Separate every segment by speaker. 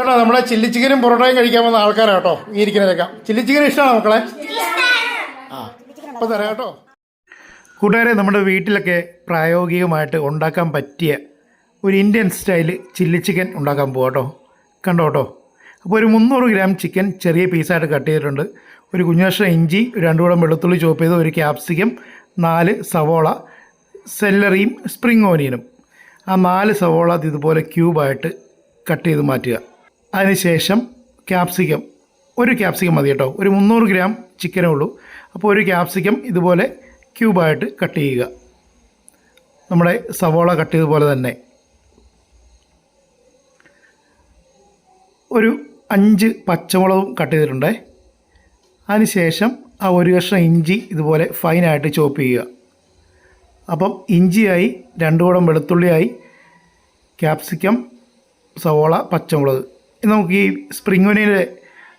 Speaker 1: കേട്ടോ നമ്മളെ ചില്ലി ചിക്കനും പൊറോട്ടയും കഴിക്കാൻ വന്ന ആൾക്കാരാണ് കേട്ടോ ഈ ഇരിക്കുന്നതൊക്കെ ചില്ലി ചിക്കൻ ഇഷ്ടമാണോ മക്കളെ? ആ അപ്പോൾ തരാം കേട്ടോ. കൂട്ടുകാരെ നമ്മുടെ വീട്ടിലൊക്കെ പ്രായോഗികമായിട്ട് ഉണ്ടാക്കാൻ പറ്റിയ ഒരു ഇന്ത്യൻ സ്റ്റൈൽ ചില്ലി ചിക്കൻ ഉണ്ടാക്കാൻ പോകാം കേട്ടോ. കണ്ടോ കേട്ടോ? അപ്പോൾ ഒരു മുന്നൂറ് ഗ്രാം ചിക്കൻ ചെറിയ പീസായിട്ട് കട്ട് ചെയ്തിട്ടുണ്ട്. ഒരു കുഞ്ഞുകഷ്ണം ഇഞ്ചി രണ്ടു കൂടം വെളുത്തുള്ളി ചോപ്പ് ചെയ്ത് ഒരു ക്യാപ്സിക്കം നാല് സവോള സെല്ലറിയും സ്പ്രിങ് ഓനിയനും. ആ നാല് സവോള ഇതുപോലെ ക്യൂബായിട്ട് കട്ട് ചെയ്ത് മാറ്റുക. അതിനുശേഷം ക്യാപ്സിക്കം ഒരു ക്യാപ്സിക്കം മതി കേട്ടോ. ഒരു മുന്നൂറ് ഗ്രാം ചിക്കനേ ഉള്ളൂ. അപ്പോൾ ഒരു ക്യാപ്സിക്കം ഇതുപോലെ ക്യൂബായിട്ട് കട്ട് ചെയ്യുക. നമ്മുടെ സവോള കട്ട് ചെയ്തതുപോലെ തന്നെ. ഒരു അഞ്ച് പച്ചമുളകും കട്ട് ചെയ്തിട്ടുണ്ട്. അതിനുശേഷം ആ ഒരു കഷ്ണം ഇഞ്ചി ഇതുപോലെ ഫൈനായിട്ട് ചോപ്പ് ചെയ്യുക. അപ്പം ഇഞ്ചിയായി രണ്ട് കുടം വെളുത്തുള്ളിയായി ക്യാപ്സിക്കം സവോള പച്ചമുളക്. നമുക്ക് ഈ സ്പ്രിംഗ് ഒനിയന്റെ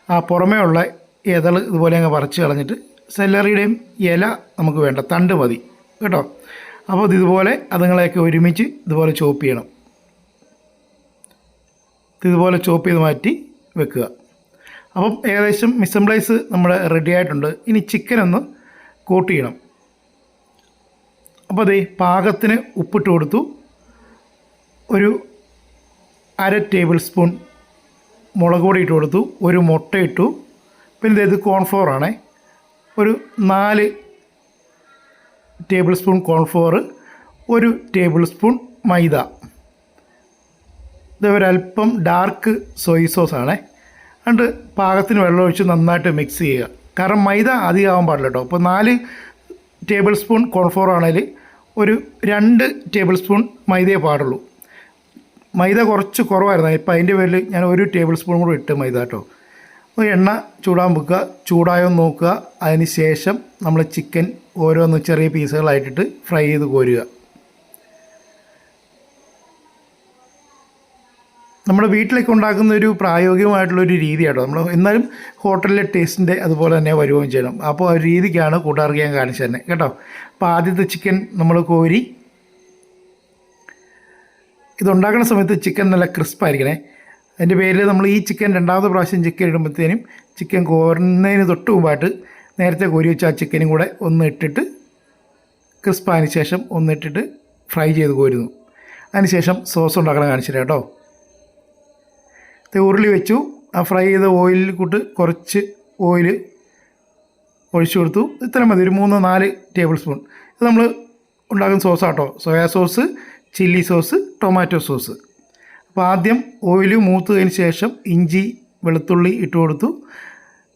Speaker 1: ആ പുറമേ ഉള്ള ഇതൾ ഇതുപോലെ അങ്ങ് പറിച്ച് കളഞ്ഞിട്ട് സെല്ലറിയുടെയും ഇല നമുക്ക് വേണ്ട തണ്ട് മതി കേട്ടോ? അപ്പോൾ ഇത് ഇതുപോലെ അതുങ്ങളെയൊക്കെ ഒരുമിച്ച് ഇതുപോലെ ചോപ്പ് ചെയ്യണം. ഇത് ഇതുപോലെ ചോപ്പ് ചെയ്ത് മാറ്റി വെക്കുക. അപ്പം ഏകദേശം മിസംപ്ലൈസ് നമ്മുടെ റെഡി ആയിട്ടുണ്ട്. ഇനി ചിക്കൻ ഒന്ന് കോട്ട് ചെയ്യണം. അപ്പോൾ അതേ പാകത്തിന് ഉപ്പിട്ട് കൊടുത്തു. ഒരു അര ടേബിൾ സ്പൂൺ മുളക് പൊടി ഇട്ട് കൊടുത്തു ഒരു മുട്ട ഇട്ടു. പിന്നെ ഇത് കോൺഫ്ലോർ ആണേ. ഒരു നാല് ടേബിൾ സ്പൂൺ കോൺഫ്ലോർ ഒരു ടേബിൾ സ്പൂൺ മൈദ. ഇത് ഒരല്പം ഡാർക്ക് സോയി സോസ് ആണേ. എന്നിട്ട് പാകത്തിന് വെള്ളം ഒഴിച്ച് നന്നായിട്ട് മിക്സ് ചെയ്യുക. കാരണം മൈദ അധികമാവാൻ പാടില്ല കേട്ടോ. അപ്പോൾ നാല് ടേബിൾ സ്പൂൺ കോൺഫ്ലോർ ആണെങ്കിൽ ഒരു രണ്ട് ടേബിൾ സ്പൂൺ മൈദയെ പാടുള്ളൂ. മൈദ കുറച്ച് കുറവായിരുന്നു. ഇപ്പം അതിന്റെ പേരിൽ ഞാൻ ഒരു ടേബിൾ സ്പൂൺ കൂടി ഇട്ട് മൈദ കേട്ടോ. അപ്പോൾ എണ്ണ ചൂടാൻ വെക്കുക. ചൂടായോ നോക്കുക. അതിന് ശേഷം നമ്മൾ ചിക്കൻ ഓരോന്ന് ചെറിയ പീസുകളായിട്ടിട്ട് ഫ്രൈ ചെയ്ത് കോരുക. നമ്മൾ വീട്ടിലേക്ക് ഉണ്ടാക്കുന്ന ഒരു പ്രായോഗികമായിട്ടുള്ളൊരു രീതിയാട്ടോ നമ്മൾ എന്നാലും ഹോട്ടലിലെ ടേസ്റ്റിന്റെ അതുപോലെ തന്നെ വരുകയും ചെയ്യണം. അപ്പോൾ ആ രീതിക്കാണ് കൂട്ടുകാർക്ക് ഞാൻ കാണിച്ചു തന്നെ. കേട്ടോ. അപ്പോൾ ആദ്യത്തെ ചിക്കൻ നമ്മൾ കോരി ഇതുണ്ടാക്കുന്ന സമയത്ത് ചിക്കൻ നല്ല ക്രിസ്പായിരിക്കണേ. അതിന്റെ പേരിൽ നമ്മൾ ഈ ചിക്കൻ രണ്ടാമത്തെ പ്രാവശ്യം ചിക്കൻ ഇടുമ്പോഴത്തേനും ചിക്കൻ കോരുന്നതിന് തൊട്ട് മുമ്പായിട്ട് നേരത്തെ കോരി വെച്ച ആ ചിക്കനും കൂടെ ഒന്ന് ഇട്ടിട്ട് ക്രിസ്പായതിന് ശേഷം ഒന്ന് ഇട്ടിട്ട് ഫ്രൈ ചെയ്ത് കോരുന്നു. അതിനുശേഷം സോസ് ഉണ്ടാക്കണം കാണിച്ചിട്ട് കേട്ടോ. ഉരുളി വെച്ചു. ആ ഫ്രൈ ചെയ്ത ഓയിലിൽ കൂട്ട് കുറച്ച് ഓയിൽ ഒഴിച്ചു കൊടുത്തു. ഇത്ര മതി. ഒരു മൂന്ന് നാല് ടേബിൾ സ്പൂൺ ഇത് നമ്മൾ ഉണ്ടാക്കുന്ന സോസ് ആട്ടോ soya sauce chilli sauce tomato sauce. അപ്പോൾ ആദ്യം ഓയിൽ മൂത്തതിന് ശേഷം ഇഞ്ചി വെളുത്തുള്ളി ഇട്ട് കൊടുത്തു.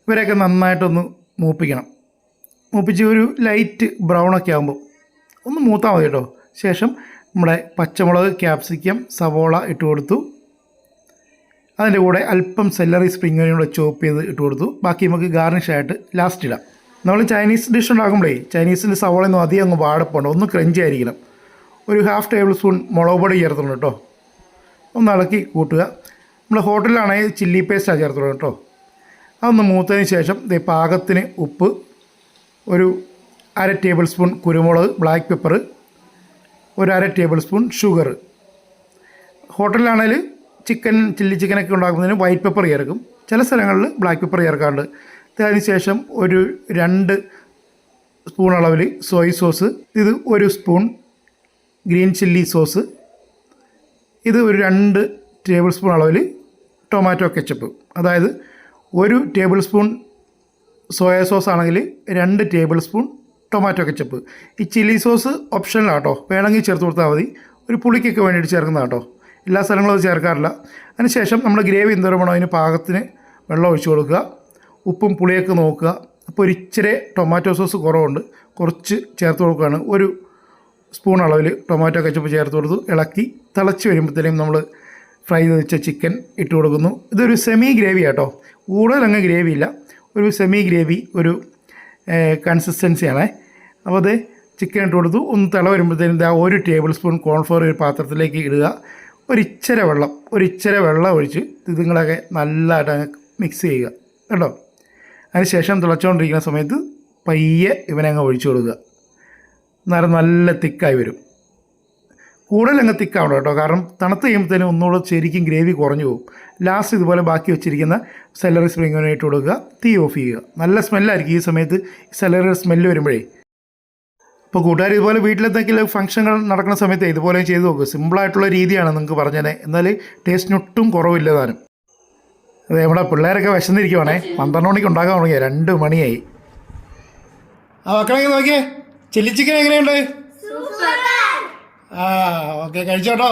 Speaker 1: ഇവരെയൊക്കെ നന്നായിട്ടൊന്ന് മൂപ്പിക്കണം. മൂപ്പിച്ച് ഒരു ലൈറ്റ് ബ്രൗൺ ഒക്കെ ആകുമ്പോൾ ഒന്ന് മൂത്താൽ മതി കേട്ടോ. ശേഷം നമ്മുടെ പച്ചമുളക് ക്യാപ്സിക്കം സവോള ഇട്ട് കൊടുത്തു. അതിന്റെ കൂടെ അല്പം സെല്ലറി സ്പ്രിംഗ് കൂടെ ചോപ്പ് ചെയ്ത് ഇട്ട് കൊടുത്തു. ബാക്കി നമുക്ക് ഗാർണിഷ് ആയിട്ട് ലാസ്റ്റ് ഇടാം. നമ്മൾ ചൈനീസ് ഡിഷ് ഉണ്ടാക്കുമ്പോഴേ ചൈനീസിന്റെ സവോളയൊന്നും അധികം അങ്ങ് വാടപ്പുണ്ട്. ഒന്ന് ക്രഞ്ചി ആയിരിക്കണം. ഒരു ഹാഫ് ടേബിൾ സ്പൂൺ മുളക് പൊടി ചേർത്തുള്ളൂ കേട്ടോ. ഒന്ന് ഇളക്കി കൂട്ടുക. നമ്മൾ ഹോട്ടലിലാണെങ്കിൽ ചില്ലി പേസ്റ്റാണ് ചേർത്തുള്ളൂ കേട്ടോ. അതൊന്ന് മൂത്തതിന് ശേഷം ദേ പാകത്തിന് ഉപ്പ് ഒരു അര ടേബിൾ സ്പൂൺ കുരുമുളക് ബ്ലാക്ക് പെപ്പർ ഒരു അര ടേബിൾ സ്പൂൺ ഷുഗർ ഹോട്ടലിലാണെങ്കിൽ ചിക്കൻ ചില്ലി ചിക്കനൊക്കെ ഉണ്ടാക്കുന്നതിന് വൈറ്റ് പെപ്പർ ചേർക്കും. ചില സ്ഥലങ്ങളിൽ ബ്ലാക്ക് പെപ്പർ ചേർക്കാറുണ്ട്. അതിന് ശേഷം ഒരു രണ്ട് സ്പൂൺ അളവിൽ സോയ് സോസ് ഇത് ഒരു സ്പൂൺ ഗ്രീൻ ചില്ലി സോസ്. ഇത് ഒരു രണ്ട് ടേബിൾ സ്പൂൺ അളവിൽ ടൊമാറ്റോ കെച്ചപ്പ്. അതായത് ഒരു ടേബിൾ സ്പൂൺ സോയ സോസ് ആണെങ്കിൽ രണ്ട് ടേബിൾ സ്പൂൺ ടൊമാറ്റോ കെച്ചപ്പ്. ഈ ചില്ലി സോസ് ഓപ്ഷനിലാണ് കേട്ടോ വേണമെങ്കിൽ ചേർത്ത് കൊടുത്താൽ മതി. ഒരു പുളിക്കൊക്കെ വേണ്ടിയിട്ട് ചേർക്കുന്നതാണ് കേട്ടോ എല്ലാ സ്ഥലങ്ങളും അത് ചേർക്കാറില്ല. അതിനുശേഷം നമ്മൾ ഗ്രേവി എന്തോരമാണോ അതിന് പാകത്തിന് വെള്ളം ഒഴിച്ചു കൊടുക്കുക. ഉപ്പും പുളിയൊക്കെ നോക്കുക. അപ്പോൾ ഒരിച്ചിരി ടൊമാറ്റോ സോസ് കുറവുണ്ട്. കുറച്ച് ചേർത്ത് കൊടുക്കുകയാണ്. ഒരു സ്പൂൺ അളവിൽ ടൊമാറ്റോ കച്ചപ്പ് ചേർത്ത് കൊടുത്തു. ഇളക്കി തിളച്ച് വരുമ്പോഴത്തേനും നമ്മൾ ഫ്രൈ ചെയ്ത് വെച്ച ചിക്കൻ ഇട്ട് കൊടുക്കുന്നു. ഇതൊരു സെമി ഗ്രേവി കേട്ടോ കൂടുതലങ്ങ് ഗ്രേവി ഇല്ല. ഒരു സെമി ഗ്രേവി ഒരു കൺസിസ്റ്റൻസിയാണേ അപ്പോൾ അത് ചിക്കൻ ഇട്ട് കൊടുത്തു. ഒന്ന് തിള വരുമ്പോഴത്തേനും ഇതാ ഒരു ടേബിൾ സ്പൂൺ കോൺഫ്ലോർ ഒരു പാത്രത്തിലേക്ക് ഇടുക. ഒരു ഇച്ചിര വെള്ളം ഒരു ഇച്ചിര വെള്ളം ഒഴിച്ച് ഇതുങ്ങളൊക്കെ നല്ലതായിട്ട് മിക്സ് ചെയ്യുക. കേട്ടോ? അതിന് ശേഷം തിളച്ചുകൊണ്ടിരിക്കുന്ന സമയത്ത് പയ്യെ ഇവനങ്ങ് ഒഴിച്ചു കൊടുക്കുക. അന്നേരം നല്ല തിക്കായി വരും. കൂടുതൽ അങ്ങ് തിക്കാവണം കേട്ടോ. കാരണം തണുത്ത് കഴിയുമ്പോഴത്തേനും ഒന്നുകൂടെ ശരിക്കും ഗ്രേവി കുറഞ്ഞു പോകും. ലാസ്റ്റ് ഇതുപോലെ ബാക്കി വെച്ചിരിക്കുന്ന സെലറി ഇട്ട് കൊടുക്കുക. തീ ഓഫ് ചെയ്യുക. നല്ല സ്മെല്ലായിരിക്കും ഈ സമയത്ത് സെലറി സ്മെല്ല് വരുമ്പോഴേ. ഇപ്പോൾ കൂട്ടുകാർ ഇതുപോലെ വീട്ടിലെന്തെങ്കിലും ഫംഗ്ഷനുകൾ നടക്കുന്ന സമയത്ത് ഇതുപോലെ ചെയ്ത് നോക്കുക സിമ്പിളായിട്ടുള്ള രീതിയാണ് നിങ്ങൾക്ക് പറഞ്ഞത് എന്നാൽ ടേസ്റ്റിന് ഒട്ടും കുറവില്ല താനും. അതെ നമ്മുടെ പിള്ളേരൊക്കെ വിശന്നിരിക്കുവാണേ. പന്ത്രണ്ട് മണിക്ക് ഉണ്ടാക്കാൻ തുടങ്ങിയ. രണ്ട് മണിയായി. ആ വെക്കണമെങ്കിൽ നോക്കിയേ. ചില്ലി ചിക്കൻ എങ്ങനെയുണ്ട് ആ ഓക്കെ കഴിച്ചോട്ടോ